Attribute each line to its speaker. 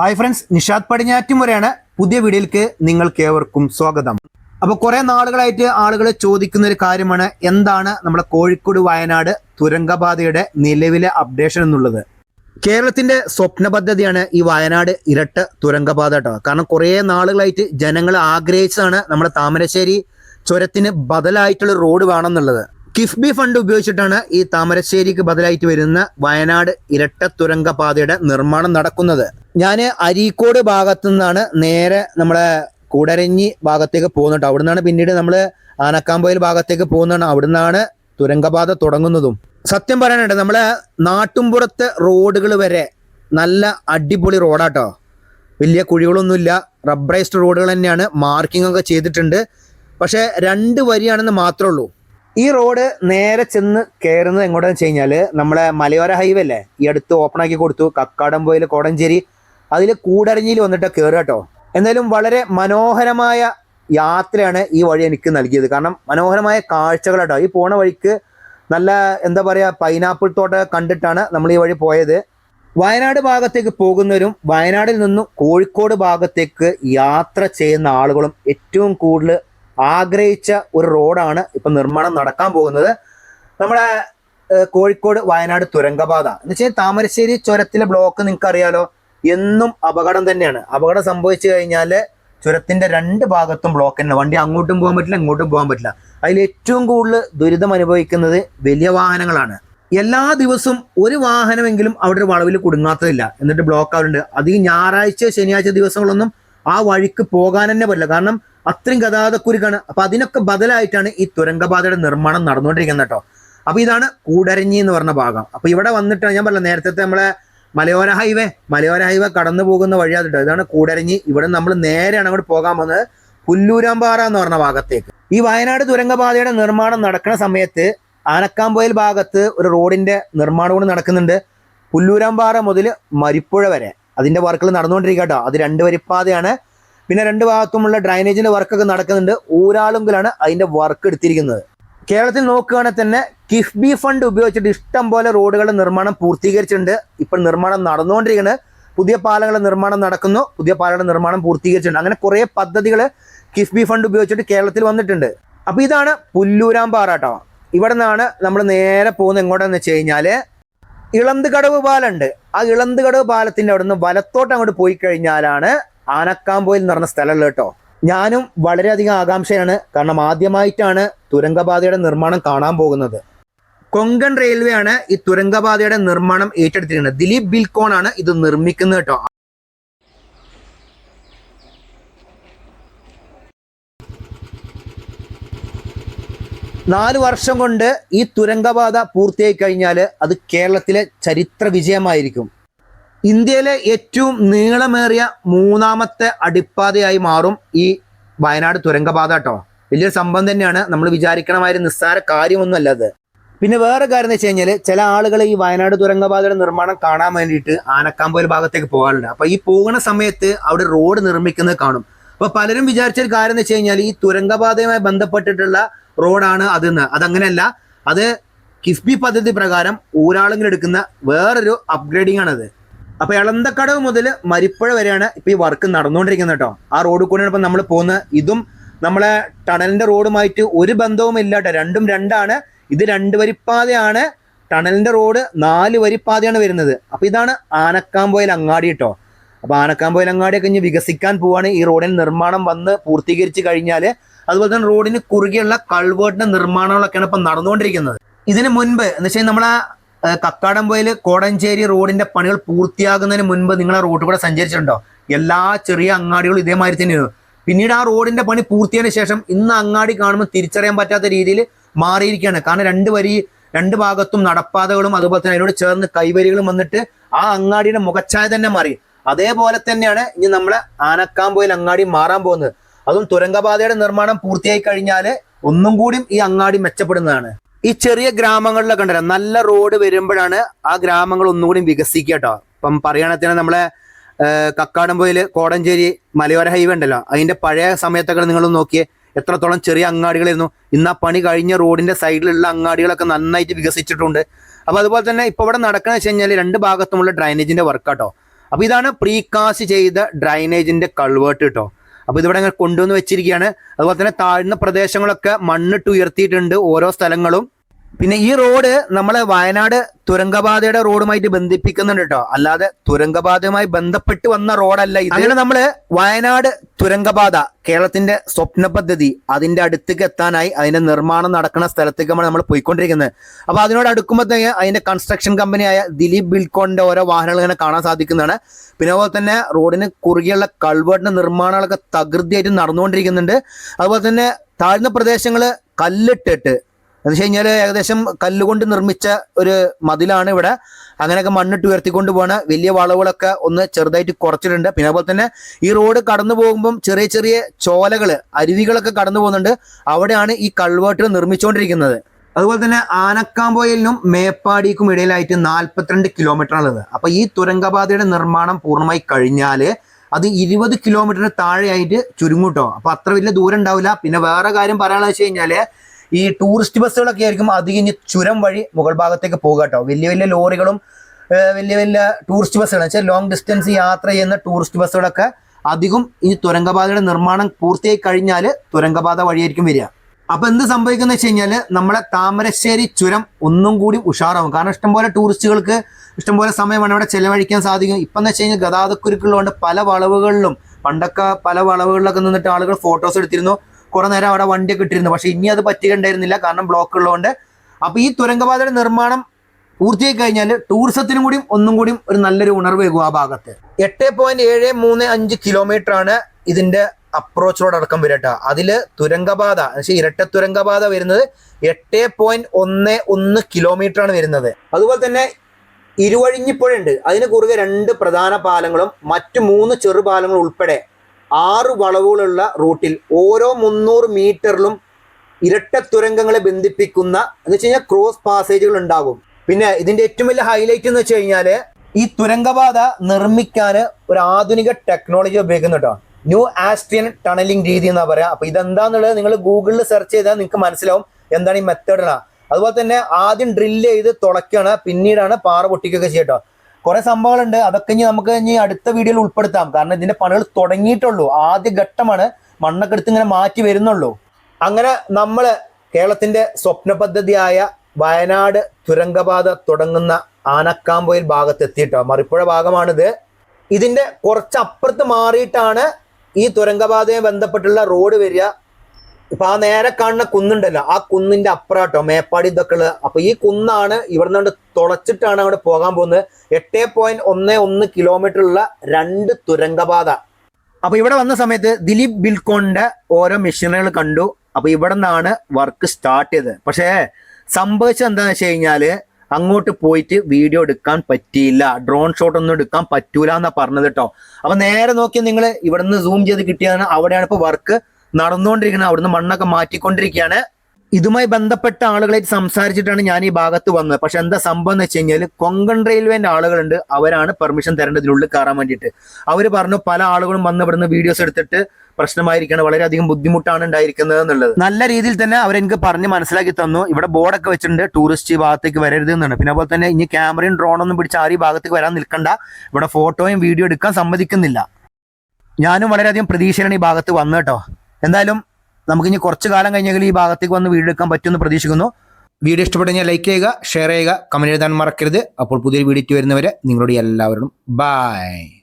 Speaker 1: Hi friends Nishad പടിഞ്ഞാറ്റുമുറയാണ് പുതിയ വീഡിയോയിലേക്ക് നിങ്ങൾക്ക് ഏവർക്കും സ്വാഗതം. അപ്പോൾ കുറെ നാളുകളായിട്ട് ആളുകൾ ചോദിക്കുന്ന ഒരു കാര്യമാണ് എന്താണ് നമ്മുടെ കോഴിക്കോട് വയനാട് തുരങ്കപാതയുടെ നിലവിലെ അപ്ഡേഷൻ എന്നുള്ളത്. കേരളത്തിന്റെ സ്വപ്ന പദ്ധതിയാണ് ഈ വയനാട് ഇരട്ട തുരങ്കപാത കേട്ടോ. കാരണം കുറേ നാളുകളായിട്ട് ജനങ്ങൾ ആഗ്രഹിച്ചതാണ് നമ്മുടെ താമരശ്ശേരി ചുരത്തിന് ബദലായിട്ടുള്ള റോഡ് വേണമെന്നുള്ളത്. കിഫ്ബി ഫണ്ട് ഉപയോഗിച്ചിട്ടാണ് ഈ താമരശ്ശേരിക്ക് ബദലായിട്ട് വരുന്ന വയനാട് ഇരട്ട തുരങ്കപാതയുടെ നിർമ്മാണം നടക്കുന്നത്. ഞാൻ അരീക്കോട് ഭാഗത്തു നിന്നാണ് നേരെ നമ്മളെ കൂടരഞ്ഞി ഭാഗത്തേക്ക് പോകുന്നുണ്ട് അവിടെ നിന്നാണ് പിന്നീട് നമ്മൾ ആനക്കാമ്പൊയിൽ ഭാഗത്തേക്ക് പോകുന്നതാണ്. അവിടെ നിന്നാണ് തുരങ്കപാത തുടങ്ങുന്നതും. സത്യം പറയാനുണ്ട് നമ്മളെ നാട്ടുംപുറത്തെ റോഡുകൾ വരെ നല്ല അടിപൊളി റോഡാട്ടോ. വലിയ കുഴികളൊന്നുമില്ല. റബ്ബറൈസ്ഡ് റോഡുകൾ തന്നെയാണ്. മാർക്കിംഗ് ഒക്കെ ചെയ്തിട്ടുണ്ട്. പക്ഷേ രണ്ട് വരിയാണെന്ന് മാത്രമേ ഉള്ളൂ. ഈ റോഡ് നേരെ ചെന്ന് കയറുന്നത് എങ്ങോട്ടാന്ന് വെച്ച് കഴിഞ്ഞാൽ നമ്മളെ മലയോര ഹൈവേ അല്ലേ? ഈ അടുത്ത് ഓപ്പൺ ആക്കി കൊടുത്തു. കക്കാടംപോയിൽ കോടഞ്ചേരി അതിൽ കൂടരഞ്ഞിയിൽ വന്നിട്ട് കയറുക കേട്ടോ എന്തായാലും വളരെ മനോഹരമായ യാത്രയാണ് ഈ വഴി എനിക്ക് നൽകിയത്. കാരണം മനോഹരമായ കാഴ്ചകളാട്ടോ. ഈ പോണ വഴിക്ക് നല്ല എന്താ പറയുക പൈനാപ്പിൾ തോട്ട കണ്ടിട്ടാണ് നമ്മൾ ഈ വഴി പോയത്. വയനാട് ഭാഗത്തേക്ക് പോകുന്നവരും വയനാടിൽ നിന്നും കോഴിക്കോട് ഭാഗത്തേക്ക് യാത്ര ചെയ്യുന്ന ആളുകളും ഏറ്റവും കൂടുതൽ ആഗ്രഹിച്ച ഒരു റോഡാണ് ഇപ്പം നിർമ്മാണം നടക്കാൻ പോകുന്നത്. നമ്മുടെ കോഴിക്കോട് വയനാട് തുരങ്കപാത. എന്ന് വെച്ചാൽ താമരശ്ശേരി ചുരത്തിലെ ബ്ലോക്ക് നിങ്ങൾക്ക് അറിയാലോ എന്നും അപകടം തന്നെയാണ്. അപകടം സംഭവിച്ചു കഴിഞ്ഞാൽ ചുരത്തിന്റെ രണ്ട് ഭാഗത്തും ബ്ലോക്ക് തന്നെ വണ്ടി അങ്ങോട്ടും പോകാൻ പറ്റില്ല ഇങ്ങോട്ടും പോകാൻ പറ്റില്ല. അതിൽ ഏറ്റവും കൂടുതൽ ദുരിതം അനുഭവിക്കുന്നത് വലിയ വാഹനങ്ങളാണ്. എല്ലാ ദിവസവും ഒരു വാഹനമെങ്കിലും അവിടെ ഒരു വളവിൽ കുടുങ്ങാത്തതില്ല. എന്നിട്ട് ബ്ലോക്ക് ആവുന്നുണ്ട് അത് ഈ ഞായറാഴ്ച ശനിയാഴ്ച ദിവസങ്ങളൊന്നും ആ വഴിക്ക് പോകാൻ തന്നെ പറ്റില്ല. കാരണം അത്രയും ഗതാഗതക്കുരുക്കാണ്. അപ്പൊ അതിനൊക്കെ ബദലായിട്ടാണ് ഈ തുരങ്കപാതയുടെ നിർമ്മാണം നടന്നുകൊണ്ടിരിക്കുന്നത് കേട്ടോ. അപ്പൊ ഇതാണ് കൂടരഞ്ഞി എന്ന് പറഞ്ഞ ഭാഗം. അപ്പൊ ഇവിടെ വന്നിട്ട് ഞാൻ പറഞ്ഞ നേരത്തെ നമ്മളെ മലയോര ഹൈവേ മലയോര ഹൈവേ കടന്നു പോകുന്ന വഴിയാണ് കേട്ടോ. ഇതാണ് കൂടരഞ്ഞി. ഇവിടെ നമ്മൾ നേരെയാണ് അങ്ങോട്ട് പോകാൻ പോകുന്നത്. പുല്ലൂരാമ്പാറ എന്ന് പറഞ്ഞ ഭാഗത്തേക്ക്. ഈ വയനാട് തുരങ്കപാതയുടെ നിർമ്മാണം നടക്കുന്ന സമയത്ത് ആനക്കാമ്പൊയിൽ ഭാഗത്ത് ഒരു റോഡിന്റെ നിർമ്മാണം കൂടി നടക്കുന്നുണ്ട്. പുല്ലൂരാമ്പാറ മുതൽ മരിപ്പുഴ വരെ. അതിന്റെ വർക്കുകൾ നടന്നുകൊണ്ടിരിക്കുക കേട്ടോ. അത് രണ്ട് വരിപ്പാതയാണ്. പിന്നെ രണ്ട് ഭാഗത്തുമുള്ള ഡ്രൈനേജിന്റെ വർക്കൊക്കെ നടക്കുന്നുണ്ട്. ഊരാളുങ്കിലാണ് അതിന്റെ വർക്ക് എടുത്തിരിക്കുന്നത്. കേരളത്തിൽ നോക്കുകയാണെങ്കിൽ തന്നെ കിഫ്ബി ഫണ്ട് ഉപയോഗിച്ചിട്ട് ഇഷ്ടം പോലെ റോഡുകളുടെ നിർമ്മാണം പൂർത്തീകരിച്ചിട്ടുണ്ട്. ഇപ്പോൾ നിർമ്മാണം നടന്നുകൊണ്ടിരിക്കുന്നത് പുതിയ പാലങ്ങളുടെ നിർമ്മാണം നടക്കുന്നു. പുതിയ പാലങ്ങളുടെ നിർമ്മാണം പൂർത്തീകരിച്ചിട്ടുണ്ട്. അങ്ങനെ കുറേ പദ്ധതികൾ കിഫ്ബി ഫണ്ട് ഉപയോഗിച്ചിട്ട് കേരളത്തിൽ വന്നിട്ടുണ്ട്. അപ്പോൾ ഇതാണ് പുല്ലൂരാമ്പാറ കേട്ടോ. ഇവിടെ നിന്നാണ് നമ്മൾ നേരെ പോകുന്നത് എങ്ങോട്ടെന്ന് വെച്ച് കഴിഞ്ഞാൽ ഇളന്ത് കടവ് പാലമുണ്ട്. ആ ഇളന്ത് കടവ് പാലത്തിന്റെ അവിടെ നിന്ന് വലത്തോട്ട് അങ്ങോട്ട് പോയി കഴിഞ്ഞാലാണ് ആനക്കാമ്പോയിൽ എന്ന് പറഞ്ഞ സ്ഥലമുള്ളത് കേട്ടോ. ഞാനും വളരെയധികം ആകാംക്ഷയാണ്. കാരണം ആദ്യമായിട്ടാണ് തുരങ്കപാതയുടെ നിർമ്മാണം കാണാൻ പോകുന്നത്. കൊങ്കൺ റെയിൽവേ ആണ് ഈ തുരങ്കപാതയുടെ നിർമ്മാണം ഏറ്റെടുത്തിരിക്കുന്നത്. ദിലീപ് ബിൽക്കോൺ ആണ് ഇത് നിർമ്മിക്കുന്നത് കേട്ടോ. നാല് വർഷം കൊണ്ട് ഈ തുരങ്കപാത പൂർത്തിയായി കഴിഞ്ഞാൽ അത് കേരളത്തിലെ ചരിത്ര വിജയമായിരിക്കും. ഇന്ത്യയിലെ ഏറ്റവും നീളമേറിയ മൂന്നാമത്തെ അടിപ്പാതയായി മാറും ഈ വയനാട് തുരങ്കപാത കേട്ടോ. വലിയൊരു സംഭവം തന്നെയാണ്. നമ്മൾ വിചാരിക്കണമാതിരി നിസ്സാര കാര്യമൊന്നുമല്ല അത്. പിന്നെ വേറെ കാര്യം എന്ന് വെച്ച് കഴിഞ്ഞാൽ ചില ആളുകൾ ഈ വയനാട് തുരങ്കപാതയുടെ നിർമ്മാണം കാണാൻ വേണ്ടിയിട്ട് ആനക്കാമ്പോയിൽ ഭാഗത്തേക്ക് പോകാറുണ്ട്. അപ്പൊ ഈ പോകുന്ന സമയത്ത് അവിടെ റോഡ് നിർമ്മിക്കുന്നത് കാണും. അപ്പൊ പലരും വിചാരിച്ച ഒരു കാര്യം എന്ന് വെച്ച് കഴിഞ്ഞാൽ ഈ തുരങ്കപാതയുമായി ബന്ധപ്പെട്ടിട്ടുള്ള റോഡാണ് അതെന്ന്. അതങ്ങനെയല്ല അത് കിഫ്ബി പദ്ധതി പ്രകാരം ഊരാളുകൾ എടുക്കുന്ന വേറൊരു അപ്ഗ്രേഡിംഗ് ആണത്. അപ്പൊ എളന്തക്കടവ് മുതൽ മരിപ്പുഴ വരെയാണ് ഇപ്പൊ ഈ വർക്ക് നടന്നുകൊണ്ടിരിക്കുന്നത് കേട്ടോ. ആ റോഡ് കൂടെയാണ് ഇപ്പൊ നമ്മൾ പോകുന്നത്. ഇതും നമ്മളെ ടണലിന്റെ റോഡുമായിട്ട് ഒരു ബന്ധവും ഇല്ല കേട്ടോ. രണ്ടും രണ്ടാണ് ഇത് രണ്ട് വരിപ്പാതയാണ്. ടണലിന്റെ റോഡ് നാല് വരിപ്പാതയാണ് വരുന്നത്. അപ്പൊ ഇതാണ് ആനക്കാമ്പോയിൽ അങ്ങാടി കേട്ടോ അപ്പൊ ആനക്കാമ്പോയിൽ അങ്ങാടിയൊക്കെ ഇനി വികസിക്കാൻ പോവാണ്. ഈ റോഡിന് നിർമ്മാണം വന്ന് പൂർത്തീകരിച്ച് കഴിഞ്ഞാൽ അതുപോലെ തന്നെ റോഡിന് കുറുകെയുള്ള കൾവേർട്ടിന്റെ നിർമ്മാണങ്ങളൊക്കെയാണ് ഇപ്പൊ നടന്നുകൊണ്ടിരിക്കുന്നത്. ഇതിന് മുൻപ് എന്ന് വെച്ചാൽ നമ്മളെ കക്കാടംപോയിൽ കോടഞ്ചേരി റോഡിന്റെ പണികൾ പൂർത്തിയാകുന്നതിന് മുൻപ് നിങ്ങൾ ആ റോഡ് കൂടെ സഞ്ചരിച്ചിട്ടുണ്ടോ? എല്ലാ ചെറിയ അങ്ങാടികളും ഇതേമാതിരി തന്നെയാണ്. പിന്നീട് ആ റോഡിന്റെ പണി പൂർത്തിയായതിനു ശേഷം ഇന്ന് അങ്ങാടി കാണുമ്പോൾ തിരിച്ചറിയാൻ പറ്റാത്ത രീതിയിൽ മാറിയിരിക്കുകയാണ്. കാരണം രണ്ട് വരി രണ്ട് ഭാഗത്തും നടപ്പാതകളും അതുപോലെ തന്നെ അതിനോട് ചേർന്ന് കൈവരികളും വന്നിട്ട് ആ അങ്ങാടിയുടെ മുഖച്ഛായ തന്നെ മാറി. അതേപോലെ തന്നെയാണ് ഇനി നമ്മളെ ആനക്കാമ്പോയിൽ അങ്ങാടി മാറാൻ പോകുന്നത്. അതും തുരങ്കപാതയുടെ നിർമ്മാണം പൂർത്തിയായി കഴിഞ്ഞാൽ ഒന്നും കൂടിയും ഈ അങ്ങാടി മെച്ചപ്പെടുന്നതാണ്. ഈ ചെറിയ ഗ്രാമങ്ങളിലൊക്കെ ഉണ്ടല്ലോ നല്ല റോഡ് വരുമ്പോഴാണ് ആ ഗ്രാമങ്ങൾ ഒന്നുകൂടി വികസിക്കുക കേട്ടോ. ഇപ്പം പറയുകയാണെങ്കിൽ നമ്മളെ കക്കാടംപൊയിൽ കോടഞ്ചേരി മലയോര ഹൈവേ ഉണ്ടല്ലോ അതിന്റെ പഴയ സമയത്തൊക്കെ നിങ്ങൾ നോക്കിയേ. എത്രത്തോളം ചെറിയ അങ്ങാടികളായിരുന്നു. ഇന്ന് ആ പണി കഴിഞ്ഞ റോഡിന്റെ സൈഡിലുള്ള അങ്ങാടികളൊക്കെ നന്നായിട്ട് വികസിച്ചിട്ടുണ്ട്. അപ്പോൾ അതുപോലെ തന്നെ ഇപ്പൊ ഇവിടെ നടക്കുന്ന വെച്ച് കഴിഞ്ഞാൽ രണ്ട് ഭാഗത്തുമുള്ള ഡ്രൈനേജിന്റെ കേട്ടോ അപ്പോൾ ഇതാണ് പ്രീകാസ്റ്റ് ചെയ്ത ഡ്രൈനേജിന്റെ കൾവേർട്ട് കേട്ടോ അപ്പോൾ ഇതിവിടെ അങ്ങനെ കൊണ്ടുവന്ന് വെച്ചിരിക്കുകയാണ്. അതുപോലെ തന്നെ താഴ്ന്ന പ്രദേശങ്ങളൊക്കെ മണ്ണിട്ട് ഉയർത്തിയിട്ടുണ്ട് ഓരോ സ്ഥലങ്ങളും. പിന്നെ ഈ റോഡ് നമ്മളെ വയനാട് തുരങ്കപാതയുടെ റോഡുമായിട്ട് ബന്ധിപ്പിക്കുന്നുണ്ട് കേട്ടോ അല്ലാതെ തുരങ്കപാതയുമായി ബന്ധപ്പെട്ട് വന്ന റോഡല്ല ഇത്. അങ്ങനെ നമ്മൾ വയനാട് തുരങ്കപാത കേരളത്തിന്റെ സ്വപ്ന പദ്ധതി അതിന്റെ അടുത്തേക്ക് എത്താനായി അതിന്റെ നിർമ്മാണം നടക്കുന്ന സ്ഥലത്തേക്ക് നമ്മൾ പോയിക്കൊണ്ടിരിക്കുന്നത്. അപ്പൊ അതിനോട് അടുക്കുമ്പോൾ തന്നെ അതിന്റെ കൺസ്ട്രക്ഷൻ കമ്പനിയായ ദിലീപ് ബിൽക്കോണിന്റെ ഓരോ വാഹനങ്ങൾ ഇങ്ങനെ കാണാൻ സാധിക്കുന്നതാണ്. പിന്നെ അതുപോലെ തന്നെ റോഡിന് കുറുകെയുള്ള കൾവേർട്ടിന്റെ നിർമ്മാണങ്ങളൊക്കെ തകൃതിയായിട്ട് നടന്നുകൊണ്ടിരിക്കുന്നുണ്ട്. അതുപോലെ തന്നെ താഴ്ന്ന പ്രദേശങ്ങൾ കല്ലിട്ടിട്ട് എന്ന് വെച്ച് കഴിഞ്ഞാൽ ഏകദേശം കല്ലുകൊണ്ട് നിർമ്മിച്ച ഒരു മതിലാണ് ഇവിടെ. അങ്ങനെയൊക്കെ മണ്ണിട്ട് ഉയർത്തിക്കൊണ്ട് പോകണ വലിയ വളവുകളൊക്കെ ഒന്ന് ചെറുതായിട്ട് കുറച്ചിട്ടുണ്ട്. പിന്നെ അതുപോലെ തന്നെ ഈ റോഡ് കടന്നു പോകുമ്പം ചെറിയ ചെറിയ ചോലകൾ അരുവികളൊക്കെ കടന്നു പോകുന്നുണ്ട്. അവിടെയാണ് ഈ കൾവേട്ടുകൾ നിർമ്മിച്ചുകൊണ്ടിരിക്കുന്നത് അതുപോലെ തന്നെ ആനക്കാമ്പോയിലിനും മേപ്പാടിക്കും ഇടയിലായിട്ട് നാൽപ്പത്തിരണ്ട് കിലോമീറ്റർ ഉള്ളത് അപ്പൊ ഈ തുരങ്കപാതയുടെ നിർമ്മാണം പൂർണമായി കഴിഞ്ഞാൽ അത് ഇരുപത് കിലോമീറ്ററിന് താഴെയായിട്ട് ചുരുങ്ങൂട്ടോ. അപ്പൊ അത്ര വലിയ ദൂരം ഉണ്ടാവില്ല. പിന്നെ വേറെ കാര്യം പറയാനുള്ള വെച്ച് കഴിഞ്ഞാൽ ഈ ടൂറിസ്റ്റ് ബസ്സുകളൊക്കെ ആയിരിക്കും അധികം ഇനി ചുരം വഴി മുകൾ ഭാഗത്തേക്ക് പോകുക കേട്ടോ. വലിയ വലിയ ലോറികളും വലിയ വലിയ ടൂറിസ്റ്റ് ബസ്സുകൾ വെച്ചാൽ ലോങ് ഡിസ്റ്റൻസ് യാത്ര ചെയ്യുന്ന ടൂറിസ്റ്റ് ബസ്സുകളൊക്കെ അധികം ഈ തുരങ്കപാതയുടെ നിർമ്മാണം പൂർത്തിയായി കഴിഞ്ഞാൽ തുരങ്കപാത വഴിയായിരിക്കും വരിക. അപ്പൊ എന്ത് സംഭവിക്കുന്ന വെച്ച് കഴിഞ്ഞാൽ നമ്മളെ താമരശ്ശേരി ചുരം ഒന്നും കൂടി ഉഷാറാവും. കാരണം ഇഷ്ടംപോലെ ടൂറിസ്റ്റുകൾക്ക് ഇഷ്ടംപോലെ സമയമാണ് ഇവിടെ ചെലവഴിക്കാൻ സാധിക്കും. ഇപ്പം എന്ന് വെച്ച് കഴിഞ്ഞാൽ ഗതാഗതക്കുരുക്കുള്ളതുകൊണ്ട് പല വളവുകളിലും പണ്ടൊക്കെ പല വളവുകളിലൊക്കെ നിന്നിട്ട് ആളുകൾ ഫോട്ടോസ് എടുത്തിരുന്നു. കുറെ നേരം അവിടെ വണ്ടിയൊക്കെ ഇട്ടിരുന്നു. പക്ഷെ ഇനി അത് പറ്റുകയുണ്ടായിരുന്നില്ല കാരണം ബ്ലോക്ക് ഉള്ളതുകൊണ്ട്. അപ്പൊ ഈ തുരങ്കപാതയുടെ നിർമ്മാണം പൂർത്തിയായി കഴിഞ്ഞാൽ ടൂറിസത്തിനും കൂടിയും ഒന്നും കൂടിയും ഒരു നല്ലൊരു ഉണർവേകും ആ ഭാഗത്ത്. എട്ട് പോയിന്റ് ഏഴ് മൂന്ന് അഞ്ച് കിലോമീറ്റർ ആണ് ഇതിന്റെ അപ്രോച്ച് റോഡ് അടക്കം വരട്ടെ അതിൽ തുരങ്കപാത ഇരട്ട തുരങ്കപാത വരുന്നത് എട്ട് പോയിന്റ് ഒന്ന് ഒന്ന് കിലോമീറ്റർ ആണ് വരുന്നത്. അതുപോലെ തന്നെ ഇരുവഴിഞ്ഞിപ്പുഴയുണ്ട് അതിന് കുറുകെ രണ്ട് പ്രധാന പാലങ്ങളും മറ്റു മൂന്ന് ചെറു പാലങ്ങളും ഉൾപ്പെടെ ആറ് വളവുകളുള്ള റൂട്ടിൽ ഓരോ മുന്നൂറ് മീറ്ററിലും ഇരട്ട തുരങ്കങ്ങളെ ബന്ധിപ്പിക്കുന്ന എന്ന് വെച്ച് കഴിഞ്ഞാൽ ക്രോസ് പാസേജുകൾ ഉണ്ടാകും പിന്നെ ഇതിന്റെ ഏറ്റവും വലിയ ഹൈലൈറ്റ് എന്ന് വെച്ച് കഴിഞ്ഞാൽ ഈ തുരങ്കപാത നിർമ്മിക്കാൻ ഒരു ആധുനിക ടെക്നോളജി ഉപയോഗിക്കുന്നു ഉപയോഗിക്കുന്നുണ്ടോ ന്യൂ ആസ്ട്രിയൻ ടണലിംഗ് രീതി എന്നാ പറയാ. അപ്പൊ ഇതെന്താന്നുള്ളത് നിങ്ങൾ ഗൂഗിളിൽ സെർച്ച് ചെയ്താൽ നിങ്ങൾക്ക് മനസ്സിലാവും എന്താണ് ഈ മെത്തേഡ് അതുപോലെ തന്നെ ആദ്യം ഡ്രില്ല് ചെയ്ത് തുളയ്ക്കുകയാണ് പിന്നീടാണ് പാറ പൊട്ടിക്കുകയൊക്കെ ചെയ്യട്ടോ. കുറെ സംഭവങ്ങളുണ്ട്. അതൊക്കെ ഇനി നമുക്ക് ഇനി അടുത്ത വീഡിയോയിൽ ഉൾപ്പെടുത്താം. കാരണം ഇതിന്റെ പണികൾ തുടങ്ങിയിട്ടുള്ളൂ. ആദ്യ ഘട്ടമാണ് മണ്ണൊക്കെ എടുത്ത് ഇങ്ങനെ മാറ്റി വരുന്നുള്ളൂ. അങ്ങനെ നമ്മൾ കേരളത്തിന്റെ സ്വപ്ന പദ്ധതിയായ വയനാട് തുരങ്കപാത തുടങ്ങുന്ന ആനക്കാമ്പൊയിൽ ഭാഗത്ത് എത്തിയിട്ടോ മറിപ്പുഴ ഭാഗമാണിത്. ഇതിന്റെ കുറച്ചപ്പുറത്ത് മാറിയിട്ടാണ് ഈ തുരങ്കപാതയെ ബന്ധപ്പെട്ടുള്ള റോഡ് വരിക. ഇപ്പൊ ആ നേരെ കാണുന്ന കുന്നുണ്ടല്ലോ ആ കുന്നിന്റെ അപ്പുറാട്ടോ മേപ്പാടി ഇതൊക്കെ ഉള്ളത്. അപ്പൊ ഈ കുന്നാണ് ഇവിടെ നിന്ന് തുളച്ചിട്ടാണ് അങ്ങോട്ട് പോകാൻ പോകുന്നത്. എട്ട് പോയിന്റ് ഒന്ന് ഒന്ന് കിലോമീറ്റർ ഉള്ള രണ്ട് തുരങ്കപാത. അപ്പൊ ഇവിടെ വന്ന സമയത്ത് ദിലീപ് ബിൽക്കോണിന്റെ ഓരോ മെഷീനുകൾ കണ്ടു. അപ്പൊ ഇവിടെ നിന്നാണ് വർക്ക് സ്റ്റാർട്ട് ചെയ്തത്. പക്ഷേ സംഭവിച്ചത് എന്താണെന്ന് വെച്ച് കഴിഞ്ഞാൽ അങ്ങോട്ട് പോയിട്ട് വീഡിയോ എടുക്കാൻ പറ്റിയില്ല. ഡ്രോൺ ഷോട്ട് ഒന്നും എടുക്കാൻ പറ്റൂല എന്നാ പറഞ്ഞത് കേട്ടോ അപ്പൊ നേരെ നോക്കി നിങ്ങൾ ഇവിടെ നിന്ന് സൂം ചെയ്ത് കിട്ടിയതാണ്. അവിടെയാണ് ഇപ്പൊ വർക്ക് നടന്നുകൊണ്ടിരിക്കുന്നത് അവിടുന്ന് മണ്ണൊക്കെ മാറ്റിക്കൊണ്ടിരിക്കുകയാണ്. ഇതുമായി ബന്ധപ്പെട്ട ആളുകളായിട്ട് സംസാരിച്ചിട്ടാണ് ഞാൻ ഈ ഭാഗത്ത് വന്നത്. പക്ഷെ എന്താ സംഭവം എന്ന് വെച്ച് കഴിഞ്ഞാൽ കൊങ്കൺ റെയിൽവേന്റെ ആളുകളുണ്ട്. അവരാണ് പെർമിഷൻ തരേണ്ടതിനുള്ളിൽ കയറാൻ വേണ്ടിയിട്ട്. അവർ പറഞ്ഞു പല ആളുകളും വന്ന് ഇവിടുന്ന് വീഡിയോസ് എടുത്തിട്ട് പ്രശ്നമായിരിക്കണം വളരെയധികം ബുദ്ധിമുട്ടാണ് ഉണ്ടായിരിക്കുന്നത് എന്നുള്ളത്. നല്ല രീതിയിൽ തന്നെ അവരെനിക്ക് പറഞ്ഞ് മനസ്സിലാക്കി തന്നു. ഇവിടെ ബോർഡൊക്കെ വെച്ചിട്ടുണ്ട്. ടൂറിസ്റ്റ് ഭാഗത്തേക്ക് വരരുത് എന്നാണ്. പിന്നെ അതുപോലെ തന്നെ ഇനി ക്യാമറയും ഡ്രോണൊന്നും പിടിച്ച് ആരും ഈ ഭാഗത്തേക്ക് വരാൻ നിൽക്കണ്ട. ഇവിടെ ഫോട്ടോയും വീഡിയോ എടുക്കാൻ സമ്മതിക്കുന്നില്ല. ഞാനും വളരെയധികം പ്രതീക്ഷയിലാണ് ഈ ഭാഗത്ത് വന്നു കേട്ടോ. എന്തായാലും നമുക്കിനി കുറച്ച് കാലം കഴിഞ്ഞെങ്കിൽ ഈ ഭാഗത്തേക്ക് വന്ന് വീഡിയോ എടുക്കാൻ പറ്റുമെന്ന് പ്രതീക്ഷിക്കുന്നു. വീഡിയോ ഇഷ്ടപ്പെട്ടെങ്കിൽ ലൈക്ക് ചെയ്യുക ഷെയർ ചെയ്യുക കമന്റ് എഴുതാൻ മറക്കരുത്. അപ്പോൾ പുതിയൊരു വീഡിയോ വരുന്നവരെ നിങ്ങളോട് എല്ലാവരോടും ബൈ